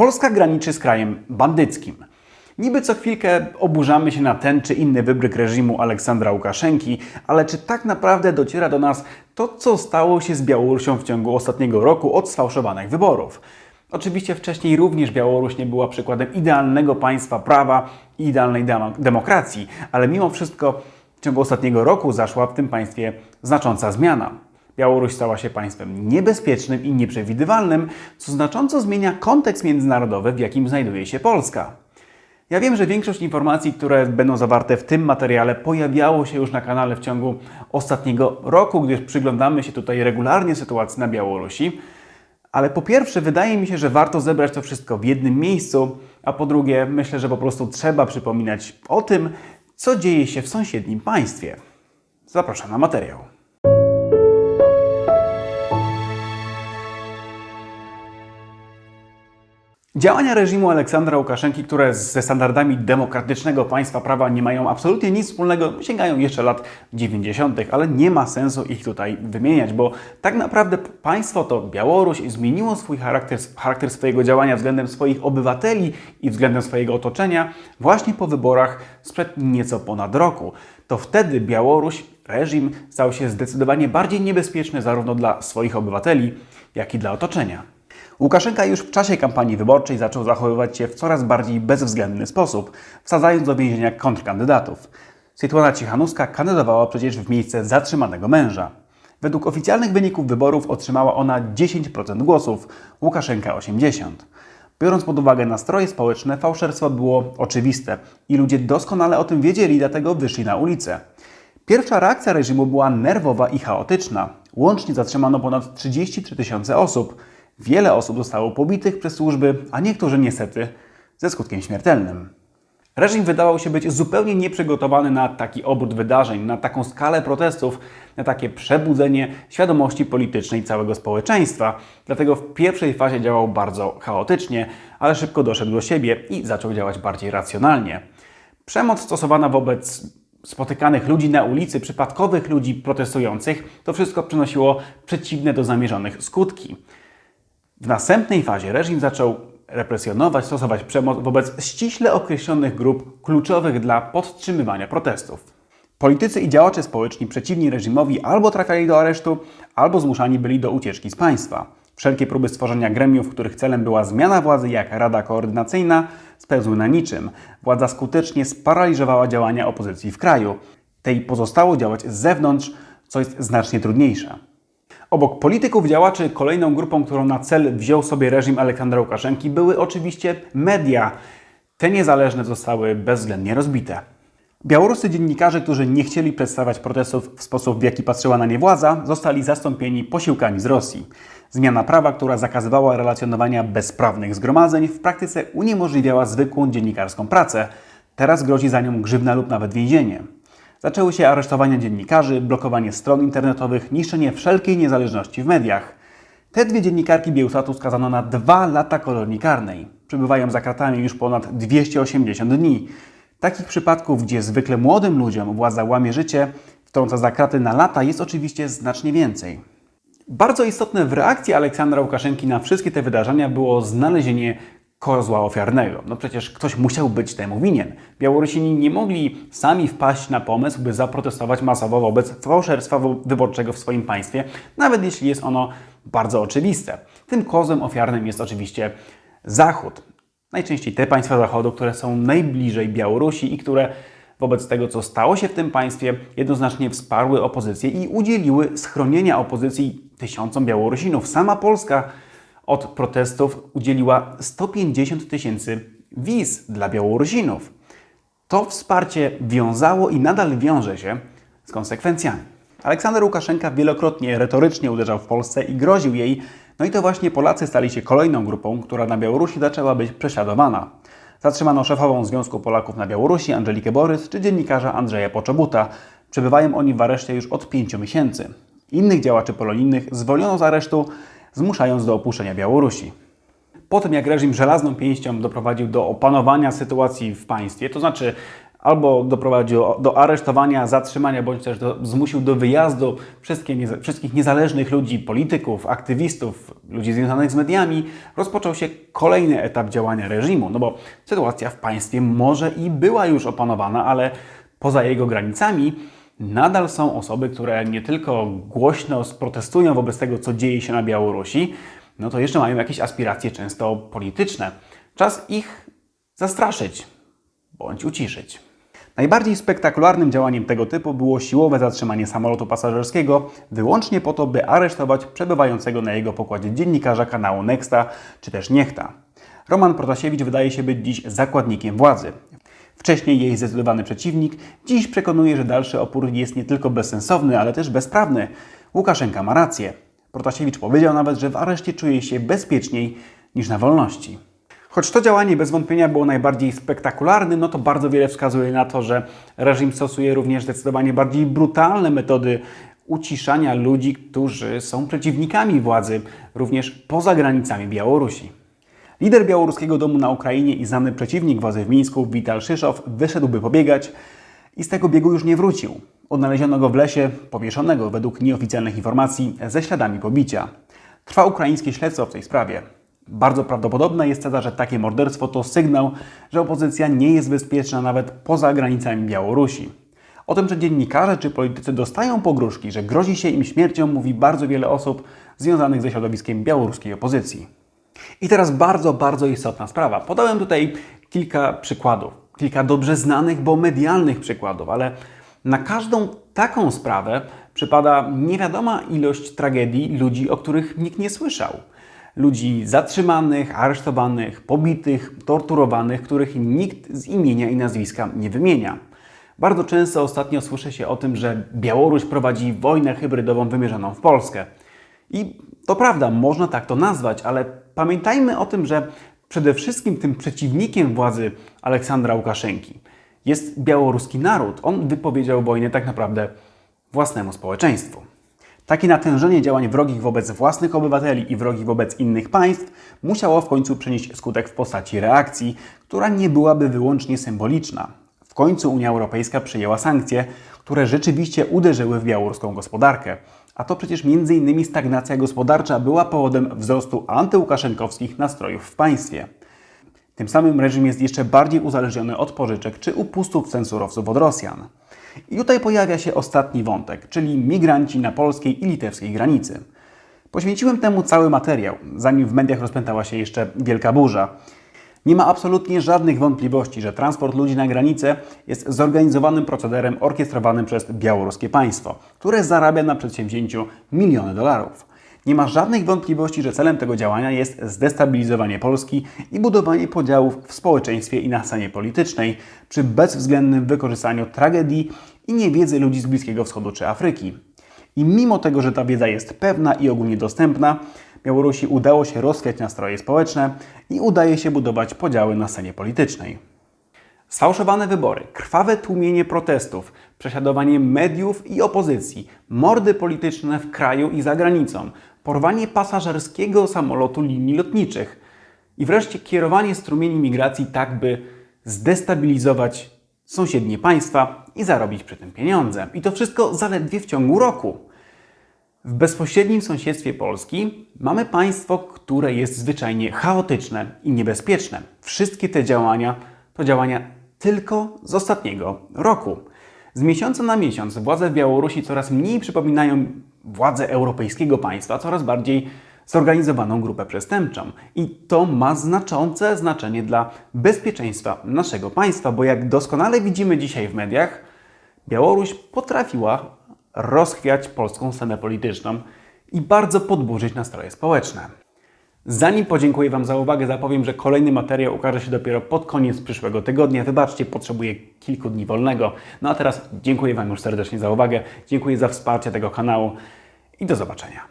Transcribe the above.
Polska graniczy z krajem bandyckim. Niby co chwilkę oburzamy się na ten czy inny wybryk reżimu Aleksandra Łukaszenki, ale czy tak naprawdę dociera do nas to, co stało się z Białorusią w ciągu ostatniego roku od sfałszowanych wyborów? Oczywiście wcześniej również Białoruś nie była przykładem idealnego państwa prawa i idealnej demo- demokracji, ale mimo wszystko w ciągu ostatniego roku zaszła w tym państwie znacząca zmiana. Białoruś stała się państwem niebezpiecznym i nieprzewidywalnym, co znacząco zmienia kontekst międzynarodowy, w jakim znajduje się Polska. Ja wiem, że większość informacji, które będą zawarte w tym materiale, pojawiało się już na kanale w ciągu ostatniego roku, gdyż przyglądamy się tutaj regularnie sytuacji na Białorusi. Ale po pierwsze, wydaje mi się, że warto zebrać to wszystko w jednym miejscu, a po drugie, myślę, że po prostu trzeba przypominać o tym, co dzieje się w sąsiednim państwie. Zapraszam na materiał. Działania reżimu Aleksandra Łukaszenki, które ze standardami demokratycznego państwa prawa nie mają absolutnie nic wspólnego, sięgają jeszcze lat 90., ale nie ma sensu ich tutaj wymieniać, bo tak naprawdę państwo to Białoruś zmieniło swój charakter, charakter swojego działania względem swoich obywateli i względem swojego otoczenia właśnie po wyborach sprzed nieco ponad roku. To wtedy Białoruś, reżim, stał się zdecydowanie bardziej niebezpieczny zarówno dla swoich obywateli, jak i dla otoczenia. Łukaszenka już w czasie kampanii wyborczej zaczął zachowywać się w coraz bardziej bezwzględny sposób, wsadzając do więzienia kontrkandydatów. Sytuacja Cichanuska kandydowała przecież w miejsce zatrzymanego męża. Według oficjalnych wyników wyborów otrzymała ona 10% głosów, Łukaszenka 80%. Biorąc pod uwagę nastroje społeczne, fałszerstwo było oczywiste i ludzie doskonale o tym wiedzieli, dlatego wyszli na ulicę. Pierwsza reakcja reżimu była nerwowa i chaotyczna. Łącznie zatrzymano ponad 33 tysiące osób. Wiele osób zostało pobitych przez służby, a niektórzy niestety ze skutkiem śmiertelnym. Reżim wydawał się być zupełnie nieprzygotowany na taki obrót wydarzeń, na taką skalę protestów, na takie przebudzenie świadomości politycznej całego społeczeństwa. Dlatego w pierwszej fazie działał bardzo chaotycznie, ale szybko doszedł do siebie i zaczął działać bardziej racjonalnie. Przemoc stosowana wobec spotykanych ludzi na ulicy, przypadkowych ludzi protestujących, to wszystko przynosiło przeciwne do zamierzonych skutki. W następnej fazie reżim zaczął represjonować, stosować przemoc wobec ściśle określonych grup kluczowych dla podtrzymywania protestów. Politycy i działacze społeczni przeciwni reżimowi albo trafiali do aresztu, albo zmuszani byli do ucieczki z państwa. Wszelkie próby stworzenia gremiów, których celem była zmiana władzy, jak Rada Koordynacyjna, spełzły na niczym. Władza skutecznie sparaliżowała działania opozycji w kraju. Tej pozostało działać z zewnątrz, co jest znacznie trudniejsze. Obok polityków, działaczy, kolejną grupą, którą na cel wziął sobie reżim Aleksandra Łukaszenki, były oczywiście media. Te niezależne zostały bezwzględnie rozbite. Białoruscy dziennikarze, którzy nie chcieli przedstawiać protestów w sposób, w jaki patrzyła na nie władza, zostali zastąpieni posiłkami z Rosji. Zmiana prawa, która zakazywała relacjonowania bezprawnych zgromadzeń, w praktyce uniemożliwiała zwykłą dziennikarską pracę. Teraz grozi za nią grzywna lub nawet więzienie. Zaczęły się aresztowania dziennikarzy, blokowanie stron internetowych, niszczenie wszelkiej niezależności w mediach. Te dwie dziennikarki Bielsatu skazano na dwa lata kolonii karnej. Przebywają za kratami już ponad 280 dni. Takich przypadków, gdzie zwykle młodym ludziom władza łamie życie, wtrąca za kraty na lata, jest oczywiście znacznie więcej. Bardzo istotne w reakcji Aleksandra Łukaszenki na wszystkie te wydarzenia było znalezienie kozła ofiarnego. No przecież ktoś musiał być temu winien. Białorusini nie mogli sami wpaść na pomysł, by zaprotestować masowo wobec fałszerstwa wyborczego w swoim państwie, nawet jeśli jest ono bardzo oczywiste. Tym kozłem ofiarnym jest oczywiście Zachód. Najczęściej te państwa Zachodu, które są najbliżej Białorusi i które wobec tego, co stało się w tym państwie, jednoznacznie wsparły opozycję i udzieliły schronienia opozycji tysiącom Białorusinów. Sama Polska od protestów udzieliła 150 tysięcy wiz dla Białorusinów. To wsparcie wiązało i nadal wiąże się z konsekwencjami. Aleksander Łukaszenka wielokrotnie retorycznie uderzał w Polsce i groził jej, no i to właśnie Polacy stali się kolejną grupą, która na Białorusi zaczęła być prześladowana. Zatrzymano szefową Związku Polaków na Białorusi Angelikę Borys czy dziennikarza Andrzeja Poczobuta. Przebywają oni w areszcie już od pięciu miesięcy. Innych działaczy polonijnych zwolniono z aresztu, zmuszając do opuszczenia Białorusi. Po tym, jak reżim żelazną pięścią doprowadził do opanowania sytuacji w państwie, to znaczy albo doprowadził do aresztowania, zatrzymania, bądź też do, zmusił do wyjazdu wszystkich niezależnych ludzi, polityków, aktywistów, ludzi związanych z mediami, rozpoczął się kolejny etap działania reżimu. No bo sytuacja w państwie może i była już opanowana, ale poza jego granicami nadal są osoby, które nie tylko głośno protestują wobec tego, co dzieje się na Białorusi, no to jeszcze mają jakieś aspiracje często polityczne. Czas ich zastraszyć bądź uciszyć. Najbardziej spektakularnym działaniem tego typu było siłowe zatrzymanie samolotu pasażerskiego, wyłącznie po to, by aresztować przebywającego na jego pokładzie dziennikarza kanału Nexta, czy też Niechta. Roman Protasiewicz wydaje się być dziś zakładnikiem władzy. Wcześniej jej zdecydowany przeciwnik, dziś przekonuje, że dalszy opór jest nie tylko bezsensowny, ale też bezprawny. Łukaszenka ma rację. Protasiewicz powiedział nawet, że w areszcie czuje się bezpieczniej niż na wolności. Choć to działanie bez wątpienia było najbardziej spektakularne, no to bardzo wiele wskazuje na to, że reżim stosuje również zdecydowanie bardziej brutalne metody uciszania ludzi, którzy są przeciwnikami władzy, również poza granicami Białorusi. Lider białoruskiego domu na Ukrainie i znany przeciwnik władzy w Mińsku, Wital Szyszow, wyszedłby pobiegać i z tego biegu już nie wrócił. Odnaleziono go w lesie, powieszonego według nieoficjalnych informacji ze śladami pobicia. Trwa ukraińskie śledztwo w tej sprawie. Bardzo prawdopodobne jest teda, że takie morderstwo to sygnał, że opozycja nie jest bezpieczna nawet poza granicami Białorusi. O tym, że dziennikarze czy politycy dostają pogróżki, że grozi się im śmiercią, mówi bardzo wiele osób związanych ze środowiskiem białoruskiej opozycji. I teraz bardzo, bardzo istotna sprawa. Podałem tutaj kilka przykładów, kilka dobrze znanych, bo medialnych przykładów, ale na każdą taką sprawę przypada niewiadoma ilość tragedii ludzi, o których nikt nie słyszał. Ludzi zatrzymanych, aresztowanych, pobitych, torturowanych, których nikt z imienia i nazwiska nie wymienia. Bardzo często ostatnio słyszy się o tym, że Białoruś prowadzi wojnę hybrydową wymierzoną w Polskę. I to prawda, można tak to nazwać, ale pamiętajmy o tym, że przede wszystkim tym przeciwnikiem władzy Aleksandra Łukaszenki jest białoruski naród. On wypowiedział wojnę tak naprawdę własnemu społeczeństwu. Takie natężenie działań wrogich wobec własnych obywateli i wrogich wobec innych państw musiało w końcu przynieść skutek w postaci reakcji, która nie byłaby wyłącznie symboliczna. W końcu Unia Europejska przyjęła sankcje, które rzeczywiście uderzyły w białoruską gospodarkę. A to przecież m.in. stagnacja gospodarcza była powodem wzrostu antyłukaszenkowskich nastrojów w państwie. Tym samym reżim jest jeszcze bardziej uzależniony od pożyczek czy upustów censurowców od Rosjan. I tutaj pojawia się ostatni wątek, czyli migranci na polskiej i litewskiej granicy. Poświęciłem temu cały materiał, zanim w mediach rozpętała się jeszcze wielka burza. Nie ma absolutnie żadnych wątpliwości, że transport ludzi na granicę jest zorganizowanym procederem orkiestrowanym przez białoruskie państwo, które zarabia na przedsięwzięciu miliony dolarów. Nie ma żadnych wątpliwości, że celem tego działania jest zdestabilizowanie Polski i budowanie podziałów w społeczeństwie i na scenie politycznej, przy bezwzględnym wykorzystaniu tragedii i niewiedzy ludzi z Bliskiego Wschodu czy Afryki. I mimo tego, że ta wiedza jest pewna i ogólnie dostępna, Białorusi udało się rozwiać nastroje społeczne i udaje się budować podziały na scenie politycznej. Sfałszowane wybory, krwawe tłumienie protestów, prześladowanie mediów i opozycji, mordy polityczne w kraju i za granicą, porwanie pasażerskiego samolotu linii lotniczych i wreszcie kierowanie strumieni migracji tak, by zdestabilizować sąsiednie państwa i zarobić przy tym pieniądze. I to wszystko zaledwie w ciągu roku. W bezpośrednim sąsiedztwie Polski mamy państwo, które jest zwyczajnie chaotyczne i niebezpieczne. Wszystkie te działania to działania tylko z ostatniego roku. Z miesiąca na miesiąc władze w Białorusi coraz mniej przypominają władze europejskiego państwa, coraz bardziej zorganizowaną grupę przestępczą. I to ma znaczące znaczenie dla bezpieczeństwa naszego państwa, bo jak doskonale widzimy dzisiaj w mediach, Białoruś potrafiła rozchwiać polską scenę polityczną i bardzo podburzyć nastroje społeczne. Zanim podziękuję Wam za uwagę, zapowiem, że kolejny materiał ukaże się dopiero pod koniec przyszłego tygodnia. Wybaczcie, potrzebuję kilku dni wolnego. No a teraz dziękuję Wam już serdecznie za uwagę, dziękuję za wsparcie tego kanału i do zobaczenia.